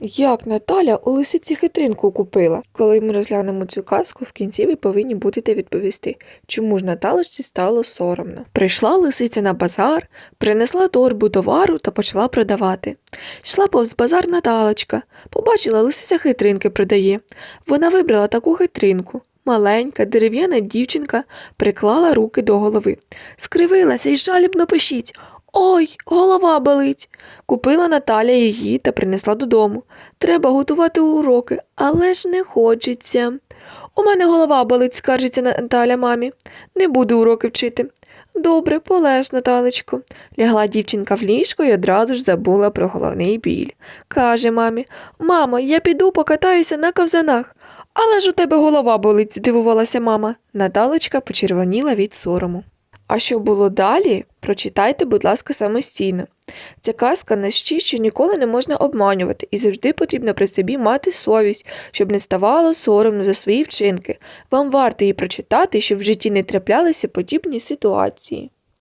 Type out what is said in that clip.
Як Наталя у лисиці хитринку купила? Коли ми розглянемо цю казку, в кінці ви повинні будете відповісти, чому ж Наталочці стало соромно. Прийшла лисиця на базар, принесла торбу товару та почала продавати. Йшла повз базар Наталочка, побачила лисиця хитринки продає. Вона вибрала таку хитринку. Маленька дерев'яна дівчинка приклала руки до голови, скривилася і жалібно пишіть. Ой, голова болить. Купила Наталя її та принесла додому. Треба готувати уроки, але ж не хочеться. У мене голова болить, скаржиться Наталя мамі. Не буду уроки вчити. Добре, полеж, Наталечко. Лягла дівчинка в ліжко і одразу ж забула про головний біль. Каже мамі, мамо, я піду покатаюся на ковзанах. Але ж у тебе голова болить, здивувалася мама. Наталочка почервоніла від сорому. А що було далі, прочитайте, будь ласка, самостійно. Ця казка нас вчить, що ніколи не можна обманювати, і завжди потрібно при собі мати совість, щоб не ставало соромно за свої вчинки. Вам варто її прочитати, щоб в житті не траплялися подібні ситуації.